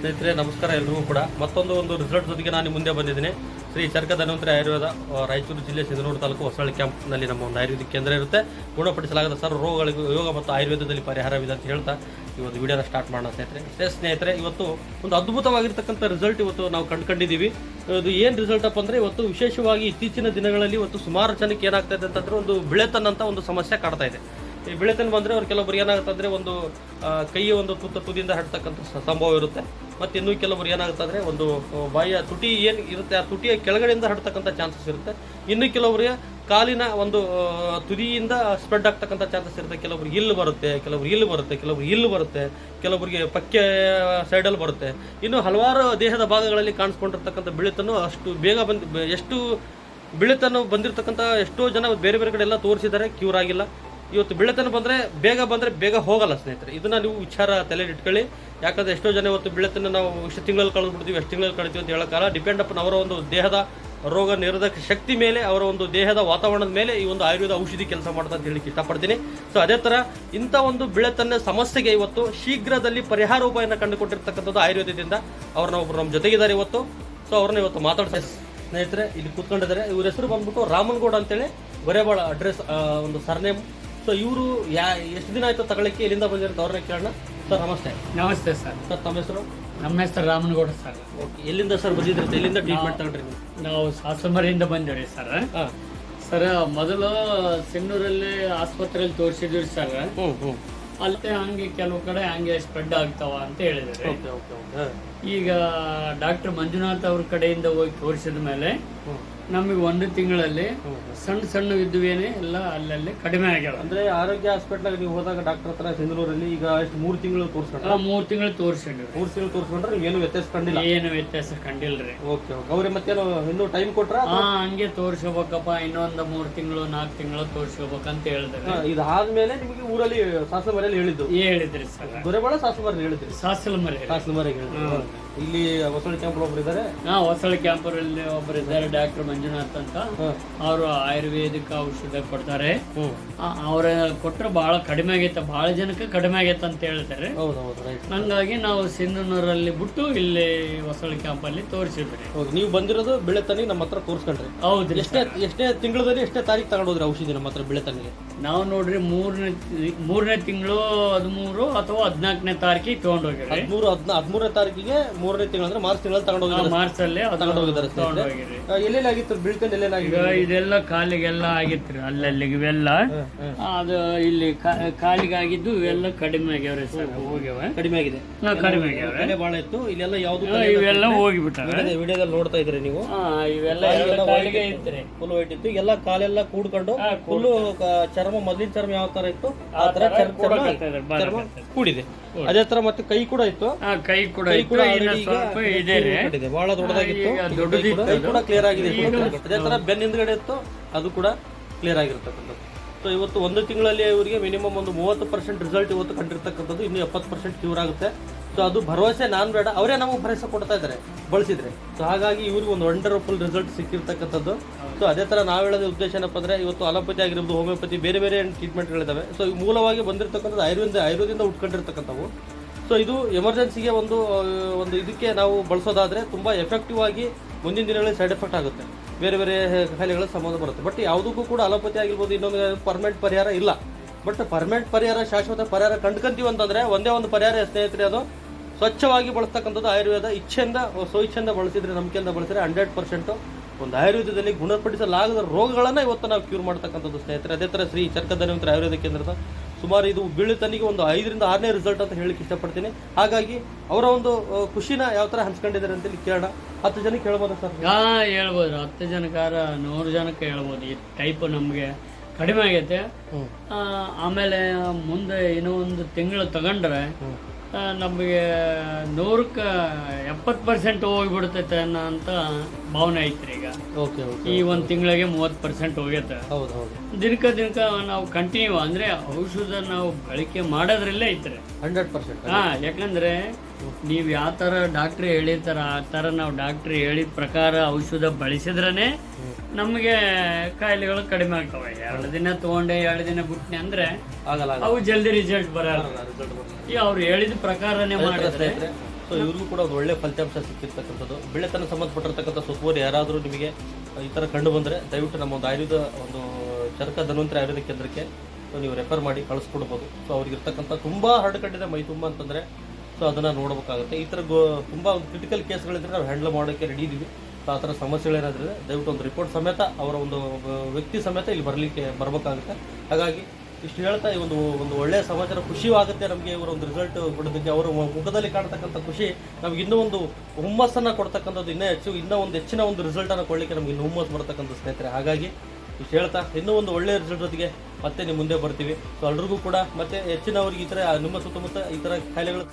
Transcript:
ಸ್ನೇಹಿತರೆ, ನಮಸ್ಕಾರ ಎಲ್ರಿಗೂ ಕೂಡ. ಮತ್ತೊಂದು ಒಂದು ರಿಸಲ್ಟ್ ಜೊತೆಗೆ ನಾನು ಮುಂದೆ ಬಂದಿದ್ದೀನಿ. ಶ್ರೀ ಚರ್ಕ ಧನ್ವಂತರಿ ಆಯುರ್ವೇದ ರಾಯಚೂರು ಜಿಲ್ಲೆ ಸಿಂಧನೂರು ತಾಲೂಕು ಹೊಸಳ್ಳಿ ಕ್ಯಾಂಪ್ನಲ್ಲಿ ನಮ್ಮ ಒಂದು ಆಯುರ್ವೇದಿಕ್ ಕೇಂದ್ರ ಇರುತ್ತೆ. ಗುಣಪಡಿಸಲಾಗದ ಸರ್ವ ರೋಗಗಳಿಗೂ ಯೋಗ ಮತ್ತು ಆಯುರ್ವೇದದಲ್ಲಿ ಪರಿಹಾರವಿದೆ ಅಂತ ಹೇಳ್ತಾ ಇವತ್ತು ವಿಡಿಯೋನ ಸ್ಟಾರ್ಟ್ ಮಾಡೋಣ ಸ್ನೇಹಿತರೆ. ಸ್ನೇಹಿತರೆ, ಇವತ್ತು ಒಂದು ಅದ್ಭುತವಾಗಿರ್ತಕ್ಕಂಥ ರಿಸಲ್ಟ್ ಇವತ್ತು ನಾವು ಕಂಡುಕೊಂಡಿದ್ದೀವಿ. ಇದು ಏನು ರಿಸಲ್ಟ್ ಅಪ್ಪ ಅಂದರೆ, ಇವತ್ತು ವಿಶೇಷವಾಗಿ ಇತ್ತೀಚಿನ ದಿನಗಳಲ್ಲಿ ಇವತ್ತು ಸುಮಾರು ಜನಕ್ಕೆ ಏನಾಗ್ತಾ ಇದೆ ಅಂತಂದ್ರೆ, ಒಂದು ಬಿಳೆತನ್ನಂಥ ಒಂದು ಸಮಸ್ಯೆ ಕಾಡ್ತಾ ಇದೆ. ಈ ಬಿಳೆತನ ಬಂದರೆ ಅವ್ರು ಕೆಲವೊಬ್ರು ಏನಾಗುತ್ತೆ ಅಂದರೆ ಒಂದು ಕೈಯ ಒಂದು ತುತ್ತ ತುದಿಯಿಂದ ಹಡ್ತಕ್ಕಂಥ ಸ- ಸಂಭವ ಇರುತ್ತೆ. ಮತ್ತು ಇನ್ನೂ ಕೆಲವರು ಏನಾಗುತ್ತೆ ಅಂದರೆ ಒಂದು ಬಾಯಿಯ ತುಟಿ ಏನು ಇರುತ್ತೆ, ಆ ತುಟಿಯ ಕೆಳಗಡೆಯಿಂದ ಹಟ್ತಕ್ಕಂಥ ಚಾನ್ಸಸ್ ಇರುತ್ತೆ. ಇನ್ನು ಕೆಲವರಿಗೆ ಕಾಲಿನ ಒಂದು ತುದಿಯಿಂದ ಸ್ಪ್ರೆಡ್ ಆಗ್ತಕ್ಕಂಥ ಚಾನ್ಸಸ್ ಇರುತ್ತೆ. ಕೆಲವರಿಗೆ ಇಲ್ಲಿ ಬರುತ್ತೆ ಕೆಲವ್ರು ಇಲ್ಲಿ ಬರುತ್ತೆ ಕೆಲವ್ರು ಇಲ್ಲಿ ಬರುತ್ತೆ ಕೆಲವರಿಗೆ ಪಕ್ಕೆ ಸೈಡಲ್ಲಿ ಬರುತ್ತೆ. ಇನ್ನು ಹಲವಾರು ದೇಹದ ಭಾಗಗಳಲ್ಲಿ ಕಾಣಿಸ್ಕೊಂಡಿರ್ತಕ್ಕಂಥ ಬೆಳೆತನ್ನು ಅಷ್ಟು ಬೇಗ ಬಂದು ಎಷ್ಟು ಬೆಳೆತನ್ನು ಬಂದಿರತಕ್ಕಂಥ ಎಷ್ಟೋ ಜನ ಬೇರೆ ಬೇರೆ ಕಡೆ ಎಲ್ಲ ತೋರಿಸಿದ್ದಾರೆ. ಕ್ಯೂರ್ ಆಗಿಲ್ಲ. ಇವತ್ತು ಬಿಳೆತನ ಬಂದರೆ ಬೇಗ ಬಂದರೆ ಬೇಗ ಹೋಗಲ್ಲ ಸ್ನೇಹಿತರೆ. ಇದನ್ನ ನೀವು ವಿಚಾರ ತಲೆಯಲ್ಲಿ ಇಟ್ಕೊಳ್ಳಿ. ಯಾಕಂದ್ರೆ ಎಷ್ಟೋ ಜನ ಇವತ್ತು ಬಿಳೆತನ ನಾವು ಇಷ್ಟು ತಿಂಗಳಲ್ಲಿ ಕಳೆದ್ಬಿಡ್ತೀವಿ ಎಷ್ಟು ತಿಂಗಳಲ್ಲಿ ಕಳಿತೀವಿ ಅಂತ ಹೇಳೋಕ್ಕಲ್ಲ ಡಿಪೆಂಡ್ ಅಪ್ನ ಅವರ ಒಂದು ದೇಹದ ರೋಗ ನಿರೋಧಕ ಶಕ್ತಿ ಮೇಲೆ, ಅವರ ಒಂದು ದೇಹದ ವಾತಾವರಣದ ಮೇಲೆ ಈ ಒಂದು ಆಯುರ್ವೇದ ಔಷಧಿ ಕೆಲಸ ಮಾಡ್ತಾ ಅಂತ ಹೇಳಿಕ್ಕೆ ಇಷ್ಟಪಡ್ತೀನಿ. ಸೊ ಅದೇ ಥರ ಇಂಥ ಒಂದು ಬಿಳೆತನ ಸಮಸ್ಯೆಗೆ ಇವತ್ತು ಶೀಘ್ರದಲ್ಲಿ ಪರಿಹಾರ ಉಪಾಯನ ಕಂಡುಕೊಂಡಿರ್ತಕ್ಕಂಥದ್ದು ಆಯುರ್ವೇದದಿಂದ. ಅವ್ರನ್ನ ಒಬ್ರು ನಮ್ಮ ಜೊತೆಗಿದ್ದಾರೆ ಇವತ್ತು. ಸೊ ಅವ್ರನ್ನ ಇವತ್ತು ಮಾತಾಡ್ತಾ ಸ್ನೇಹಿತರೆ, ಇಲ್ಲಿ ಕೂತ್ಕೊಂಡಿದ್ದಾರೆ. ಇವ್ರ ಹೆಸರು ಬಂದ್ಬಿಟ್ಟು ರಾಮನ್ಗೌಡ ಅಂತೇಳಿ. ಬರೇಬಾಳ ಅಡ್ರೆಸ್ ಒಂದು ಸರ್ನೇಮ್ ಸೊ ಇವರು ಯಾ ಎಷ್ಟು ದಿನ ಆಯ್ತು ತಗೊಳ್ಳಿಕ್ಕೆ ಎಲ್ಲಿಂದ ಬಂದಿರೋ ಅವ್ರನ್ನ ಕೇಳೋಣ. ಸರ್ ನಮಸ್ತೆ. ನಮಸ್ತೆ ಸರ್. ಸರ್ ತಮ್ಮ ಹೆಸರು? ನಮ್ಮ ಹೆಸರು ರಾಮನಗೌಡ ಸರ್. ಓಕೆ ಎಲ್ಲಿಂದ ಸರ್ ಬಂದಿದ್ರಿ? ಎಲ್ಲಿಂದ ಟ್ರೀಟ್ಮೆಂಟ್ ತಗೊಂಡ್ರಿ ನೀವು? ನಾವು ಸಾಸಮರಿಯಿಂದ ಬಂದಿವ್ರಿ ಸರ್. ಹಾಂ. ಸರ್ ಮೊದಲು ಸಿನ್ನೂರಲ್ಲಿ ಆಸ್ಪತ್ರೆಯಲ್ಲಿ ತೋರಿಸಿದ್ವಿ ಸರ್. ಅಲ್ಲೇ ಹಂಗೆ ಕೆಲವು ಕಡೆ ಹಂಗೆ ಸ್ಪ್ರೆಡ್ ಆಗ್ತಾವ ಅಂತ ಹೇಳಿದ್ರು. ಓಕೆ ಓಕೆ ಓಕೆ ಈಗ ಡಾಕ್ಟರ್ ಮಂಜುನಾಥ್ ಅವ್ರ ಕಡೆಯಿಂದ ಹೋಗಿ ತೋರಿಸಿದ ಮೇಲೆ ನಮಗೆ ಒಂದು ತಿಂಗಳಲ್ಲಿ ಸಣ್ಣ ಸಣ್ಣ ಇದ್ದುವೇನೆ ಎಲ್ಲ ಅಲ್ಲಲ್ಲಿ ಕಡಿಮೆ ಆಗ್ಯಾವ. ಅಂದ್ರೆ ಆರೋಗ್ಯ ಹಾಸ್ಪಿಟಲ್ ನೀವು ಹೋದಾಗ ಡಾಕ್ಟರ್ ಹತ್ರ ಸಿಂಧನೂರಲ್ಲಿ ಈಗ ಎಷ್ಟು ಮೂರು ತಿಂಗಳು ತೋರಿಸ್ಕೊಂಡ್ರೆ? ಮೂರು ತಿಂಗಳು ತೋರಿಸ್ಕೊಂಡ್ರಿ ಮೂರು ತಿಂಗಳು ತೋರಿಸ್ಕೊಂಡ್ರೆ ಏನು ವ್ಯತ್ಯಾಸ ಕಂಡಿಲ್ಲ? ಏನು ವ್ಯತ್ಯಾಸ ಕಂಡಿಲ್ರಿ. Okay okay. ಅವ್ರಿಗೆ ಮತ್ತೆ ಇನ್ನೂ ಟೈಮ್ ಕೊಟ್ರ ಹಾ ಹಂಗೆ ತೋರಿಸ್ಕೋಬೇಕಪ್ಪ. ಇನ್ನೊಂದು ಮೂರು ತಿಂಗಳು ನಾಲ್ಕು ತಿಂಗಳು ತೋರಿಸ್ಕೋಬೇಕಂತ ಹೇಳಿದ್ರೆ. ಇದಾದ್ಮೇಲೆ ನಿಮಗೆ ಊರಲ್ಲಿ ಸಾಸಲ ಮರೆಯಲ್ಲಿ ಹೇಳಿದ್ದು. ಹೇಳಿದ್ರಿ ಸರ್. ದೊರೆಬಾಳ ಸಾಸಲ ಮರೆಯಲ್ಲಿ ಹೇಳಿದ್ರಿ. ಸಾಸಲ ಮರೆ ಸಾಸಲ ಮರೆ ಹೇಳಿದ್ರು ಇಲ್ಲಿ ಹೊಸಳ್ಳಿ ಕ್ಯಾಂಪ್ ಒಬ್ರು ಇದ್ದಾರೆ ಹಾ ಹೊಸಳ ಕ್ಯಾಂಪರಲ್ಲಿ ಒಬ್ಬರು ಇದ್ದಾರೆ ಡಾಕ್ಟರ್ ಮಂಜುನಾಥ್ ಅಂತ. ಅವರು ಆಯುರ್ವೇದಿಕ ಔಷಧ ಕೊಡ್ತಾರೆ. ಅವ್ರ ಕೊಟ್ಟರೆ ಬಹಳ ಕಡಿಮೆ ಆಗೈತೆ ಬಹಳ ಜನಕ್ಕೆ ಕಡಿಮೆ ಆಗೈತೆ ಅಂತ ಹೇಳ್ತಾರೆ. ಹೌದು ಹೌದು ರೈಟ್ ಹಂಗಾಗಿ ನಾವು ಸಿಂಧನೂರಲ್ಲಿ ಬಿಟ್ಟು ಇಲ್ಲಿ ಹೊಸಳ ಕ್ಯಾಂಪಲ್ಲಿ ತೋರಿಸಿದ್ರಿ ಹೌದು ನೀವು ಬಂದಿರೋದು ಬಿಳೆತನಿಗೆ ನಮ್ಮ ಹತ್ರ ತೋರಿಸ್ಕೊಂಡ್ರಿ. ಹೌದು ಎಷ್ಟೇ ಎಷ್ಟೇ ತಿಂಗಳಲ್ಲಿ ಎಷ್ಟೇ ತಾರೀಕು ತಗೊಂಡೋದ್ರಿ ಔಷಧಿ ನಮ್ಮ ಹತ್ರ ಬಿಳೆತನಿಗೆ ನಾವು ನೋಡ್ರಿ ಮೂರನೇ ಮೂರನೇ ತಿಂಗಳು ಹದಿಮೂರು ಅಥವಾ ಹದಿನಾಲ್ಕನೇ ತಾರೀಕಿಗೆ ತಗೊಂಡೋಗಿ ಹದಿಮೂರು ಹದಿನ ಹದಿಮೂರನೇ ತಾರೀಕಿಗೆ ಮೂರನೇ ತಿಂಗಳ ಮಾರ್ಚ್ ತಿಂಗಳಲ್ಲಿ ತಗೊಂಡೋಗಿದ್ದಾರೆ ಮಾರ್ಚ್ ಅಲ್ಲಿ ತಗೊಂಡೋಗಿದ್ದಾರೆ ಎಲ್ಲೆಲ್ಲಿ ಆಗಿತ್ತು? ಬಿಳ್ಕೊಂಡು ಇದೆಲ್ಲ ಕಾಲಿಗೆಲ್ಲ ಆಗಿತ್ರಿ ಅಲ್ಲಲ್ಲಿ ಇವೆಲ್ಲ. ಅದು ಇಲ್ಲಿ ಕಾ- ಕಾಲಿಗೆ ಆಗಿದ್ದು ಇವೆಲ್ಲ ಕಡಿಮೆ ಆಗ್ಯಾವ್ರಿ ಸರ್ ಹೋಗ್ಯಾವ. ಕಡಿಮೆ ಆಗಿದೆ. ಕಡಿಮೆ ಆಗ್ಯಾವ್ರೆ. ಭಾಳ ಇತ್ತು. ಇಲ್ಲೆಲ್ಲ ಯಾವ್ದು ಇವೆಲ್ಲ ಹೋಗಿಬಿಟ್ಟಾವ. ವಿಡಿಯೋದಲ್ಲಿ ನೋಡ್ತಾ ಇದ್ರಿ ನೀವು. ಇವೆಲ್ಲ ಕಾಲಿಗೆ ಫುಲ್ ವೈಟ್ ಇತ್ತು. ಎಲ್ಲ ಕಾಲೆಲ್ಲ ಕೂಡ್ಕೊಂಡು ಫುಲ್ ಚರ್ಮ ಮೊದಲಿನ ಚರ್ಮ ಯಾವ ತರ ಇತ್ತು? ಆ ತರ ಚರ್ಮ. ಕೂಡಿದೆ. ಅದೇ ತರ ಮತ್ತೆ ಕೈ ಕೂಡ ಇತ್ತು. ಕೈ ಕೂಡ ಇತ್ತು ಇನ್ನ ಸ್ವಲ್ಪ ಇದೆ. ಬಹಳ ದೊಡ್ಡದಾಗಿತ್ತು. ಕೈ ಕೂಡ- ದೊಡ್ಡದಿತ್ತು. ಕೈ ಕೂಡ ಕ್ಲಿಯರ್ ಆಗಿದೆ ಅದೇ ತರ ಬೆನ್ ಹಿಂದ್ಗಡೆ ಇತ್ತು ಅದು ಕೂಡ ಕ್ಲಿಯರ್ ಆಗಿರ್ತಕ್ಕಂಥದ್ದು. ಸೊ ಇವತ್ತು ಒಂದು ತಿಂಗಳಲ್ಲಿ ಇವರಿಗೆ ಮಿನಿಮಮ್ ಒಂದು ಮೂವತ್ತು ಪರ್ಸೆಂಟ್ ರಿಸಲ್ಟ್ ಇವತ್ತು ಕಂಡಿರ್ತಕ್ಕಂಥದ್ದು. ಇನ್ನು ಎಪ್ಪತ್ತು ಪರ್ಸೆಂಟ್ ಕ್ಯೂರ್ ಆಗುತ್ತೆ. ಸೊ ಅದು ಭರವಸೆ ನಾನು ಬೇಡ. ಅವರೇ ನಮಗೆ ಭರವಸೆ ಕೊಡ್ತಾ ಇದ್ದಾರೆ. ಬಳಸಿದ್ರೆ. ಸೊ ಹಾಗಾಗಿ ಇವ್ರಿಗೆ ಒಂದು ವಂಡರ್ಫುಲ್ ರಿಸಲ್ಟ್ ಸಿಕ್ಕಿರ್ತಕ್ಕಂಥದ್ದು. ಸೊ ಅದೇ ಥರ ನಾವು ಹೇಳೋದ ಉದ್ದೇಶ ಏನಪ್ಪ ಅಂದರೆ ಇವತ್ತು ಅಲೋಪತಿ ಆಗಿರ್ಬೋದು, ಹೋಮಿಯೋಪತಿ ಬೇರೆ ಬೇರೆ ಟ್ರೀಟ್ಮೆಂಟ್ಗಳಿದ್ದಾವೆ ಸೊ ಮೂಲವಾಗಿ ಬಂದಿರತಕ್ಕಂಥದ್ದು ಆಯುರ್ವೇದ, ಆಯುರ್ವೇದದಿಂದ ಉಟ್ಕೊಂಡಿರ್ತಕ್ಕಂಥವು. ಸೊ ಇದು ಎಮರ್ಜೆನ್ಸಿಗೆ ಒಂದು ಒಂದು ಇದಕ್ಕೆ ನಾವು ಬಳಸೋದಾದರೆ ತುಂಬ ಎಫೆಕ್ಟಿವ್ ಆಗಿ ಮುಂದಿನ ದಿನಗಳಲ್ಲಿ ಸೈಡ್ ಎಫೆಕ್ಟ್ ಆಗುತ್ತೆ. ಬೇರೆ ಬೇರೆ ಕಾಯಿಲೆಗಳ ಸಂಬಂಧ ಬರುತ್ತೆ. ಬಟ್ ಯಾವುದಕ್ಕೂ ಕೂಡ ಅಲೋಪತಿ ಆಗಿರ್ಬೋದು, ಇನ್ನೊಂದು ಪರ್ಮನೆಂಟ್ ಪರಿಹಾರ ಇಲ್ಲ. ಬಟ್ ಪರ್ಮನೆಂಟ್ ಪರಿಹಾರ, ಶಾಶ್ವತ ಪರಿಹಾರ ಕಂಡ್ಕೊಂತೀವಿ ಅಂತಂದರೆ ಒಂದೇ ಒಂದು ಪರಿಹಾರ ಸ್ನೇಹಿತರೆ, ಅದು ಸ್ವಚ್ಛವಾಗಿ ಬಳಸ್ತಕ್ಕಂಥದ್ದು ಆಯುರ್ವೇದ. ಇಚ್ಛೆಯಿಂದ ಸ್ವಚ್ಛಿಂದ ಬಳಸಿದ್ರೆ, ನಂಬಿಕೆಯಿಂದ ಬಳಸಿದರೆ ಹಂಡ್ರೆಡ್ ಪರ್ಸೆಂಟ್ ಒಂದು ಆಯುರ್ವೇದದಲ್ಲಿ ಗುಣಪಡಿಸಲಾಗದ ರೋಗಗಳನ್ನು ಇವತ್ತು ನಾವು ಕ್ಯೂರ್ ಮಾಡ್ತಕ್ಕಂಥದ್ದು ಸ್ನೇಹಿತರೆ. ಅದೇ ಥರ ಶ್ರೀ ಚರ್ಕ ಧನ್ವಂತರ ಆಯುರ್ವೇದ ಕೇಂದ್ರದ ಸುಮಾರು ಇದು ಬೀಳುತನಿಗೆ ಒಂದು ಐದರಿಂದ ಆರನೇ ರಿಸಲ್ಟ್ ಅಂತ ಹೇಳಕ್ಕೆ ಇಷ್ಟಪಡ್ತೀನಿ. ಹಾಗಾಗಿ ಅವರ ಒಂದು ಖುಷಿನ ಯಾವ ಥರ ಹಂಚ್ಕೊಂಡಿದ್ದಾರೆ ಅಂತೇಳಿ ಕೇಳೋಣ. ಹತ್ತು ಜನಕ್ಕೆ ಹೇಳ್ಬೋದು ಸರ್? ಹಾಂ ಹೇಳ್ಬೋದು. ಹತ್ತು ಜನಕ್ಕಾರ ನೂರು ಜನಕ್ಕೆ ಹೇಳ್ಬೋದು. ಈ ಟೈಪ್ ನಮಗೆ ಕಡಿಮೆ ಆಗೈತೆ. ಆಮೇಲೆ ಮುಂದೆ ಇನ್ನೂ ಒಂದು ತಿಂಗಳು ತಗೊಂಡ್ರೆ ನಮಗೆ ನೂರಕ್ಕೆ ಎಪ್ಪತ್ತು ಪರ್ಸೆಂಟ್ ಹೋಗಿಬಿಡ್ತೈತೆ ಅನ್ನೋ ಅಂತ ಭಾವನೆ ಐತ್ರಿ ಈಗ. ಓಕೆ ಓಕೆ ಈ ಒಂದು ತಿಂಗಳಿಗೆ ಮೂವತ್ತು ಪರ್ಸೆಂಟ್ ಹೋಗೈತೆ. ಹೌದು ಹೌದು. ದಿನಕ್ಕ ದಿನಕ್ಕ ನಾವು ಕಂಟಿನ್ಯೂ ಅಂದ್ರೆ ಔಷಧ ನಾವು ಬಳಕೆ ಮಾಡೋದ್ರಲ್ಲೇ ಐತ್ರಿ. ಹಂಡ್ರೆಡ್ ಪರ್ಸೆಂಟ್ ಹಾ ಯಾಕಂದ್ರೆ ನೀವು ಯಾವ ತರ ಡಾಕ್ಟ್ರ್ ಹೇಳಿರ್ತಾರ ಆ ತರ ನಾವು ಡಾಕ್ಟ್ರ್ ಹೇಳಿದ ಪ್ರಕಾರ ಔಷಧ ಬಳಸಿದ್ರೇ ನಮಗೆ ಕಾಯಿಲೆಗಳು ಕಡಿಮೆ ಆಗ್ತವೆ. ಎರಡು ದಿನ ತಗೊಂಡೆ ಎರಡು ದಿನ ಬಿಟ್ನೆ ಅಂದ್ರೆ ಆಗಲ್ಲ ಅವು ಜಲ್ದಿ ರಿಸಲ್ಟ್ ಬರಲ್ಲ. ಈ ಅವ್ರು ಹೇಳಿದ ಪ್ರಕಾರನೇ ಮಾಡಿದ್ರೆ ಸೊ ಇವ್ರಿಗೂ ಕೂಡ ಒಂದು ಒಳ್ಳೆ ಫಲಿತಾಂಶ ಸಿಕ್ಕಿರ್ತಕ್ಕಂಥದ್ದು. ಬೆಳೆತನ ಸಂಬಂಧಪಟ್ಟಿರ್ತಕ್ಕಂಥ ಸುತ್ತುವರಿ ಯಾರಾದರೂ ನಿಮಗೆ ಈ ಥರ ಕಂಡು ಬಂದರೆ ದಯವಿಟ್ಟು ನಮ್ಮ ಒಂದು ಆಯುರ್ವೇದ ಒಂದು ಚರಕ ಧನ್ವಂತರಿ ಆಯುರ್ವೇದ ಕೇಂದ್ರಕ್ಕೆ ಸೊ ನೀವು ರೆಫರ್ ಮಾಡಿ ಕಳಿಸ್ಕೊಡ್ಬೋದು. ಸೊ ಅವ್ರಿಗಿರ್ತಕ್ಕಂಥ ತುಂಬ ಹರಡುಕಟ್ಟಿದೆ ಮೈ ತುಂಬ ಅಂತಂದರೆ, ಸೊ ಅದನ್ನು ನೋಡಬೇಕಾಗುತ್ತೆ. ಈ ಥರ ಗೋ ತುಂಬ ಒಂದು ಕ್ರಿಟಿಕಲ್ ಕೇಸ್ಗಳಿದ್ರೆ ನಾವು ಹ್ಯಾಂಡಲ್ ಮಾಡೋಕ್ಕೆ ರೆಡಿ ಇದ್ದೀವಿ ಸೊ ಆ ಥರ ಸಮಸ್ಯೆಗಳೇನಾದ್ರೆ ದಯವಿಟ್ಟು ಒಂದು ರಿಪೋರ್ಟ್ ಸಮೇತ, ಅವರ ಒಂದು ವ್ಯಕ್ತಿ ಸಮೇತ ಇಲ್ಲಿ ಬರಲಿಕ್ಕೆ ಬರಬೇಕಾಗುತ್ತೆ. ಹಾಗಾಗಿ ಇಷ್ಟು ಹೇಳ್ತಾ ಈ ಒಂದು ಒಂದು ಒಳ್ಳೆಯ ಸಮಾಚಾರ ಖುಷಿಯಾಗುತ್ತೆ ನಮಗೆ ಇವರ ಒಂದು ರಿಸಲ್ಟ್ ಕೊಡೋದಕ್ಕೆ. ಅವರ ಮುಖದಲ್ಲಿ ಕಾಣ್ತಕ್ಕಂಥ ಖುಷಿ, ನಮ್ಗೆ ಇನ್ನೂ ಒಂದು ಹುಮ್ಮಸ್ಸನ್ನು ಕೊಡ್ತಕ್ಕಂಥದ್ದು ಇನ್ನೂ ಹೆಚ್ಚು, ಇನ್ನೂ ಒಂದು ಹೆಚ್ಚಿನ ಒಂದು ರಿಸಲ್ಟನ್ನು ಕೊಡಲಿಕ್ಕೆ ನಮ್ಗೆ ಇನ್ನು ಹುಮ್ಮಸ್ ಬರ್ತಕ್ಕಂಥ ಸ್ನೇಹಿತರೆ. ಹಾಗಾಗಿ ಇಷ್ಟು ಹೇಳ್ತಾ, ಇನ್ನೂ ಒಂದು ಒಳ್ಳೆಯ ರಿಸಲ್ಟ್ ಜೊತೆಗೆ ಮತ್ತೆ ನಿಮ್ಮ ಮುಂದೆ ಬರ್ತೀವಿ. ಸೊ ಎಲ್ರಿಗೂ ಕೂಡ ಮತ್ತೆ ಹೆಚ್ಚಿನವರಿಗೆ ಈ ಥರ, ನಿಮ್ಮ ಸುತ್ತಮುತ್ತ ಈ ಥರ ಕಾಯಿಲೆಗಳು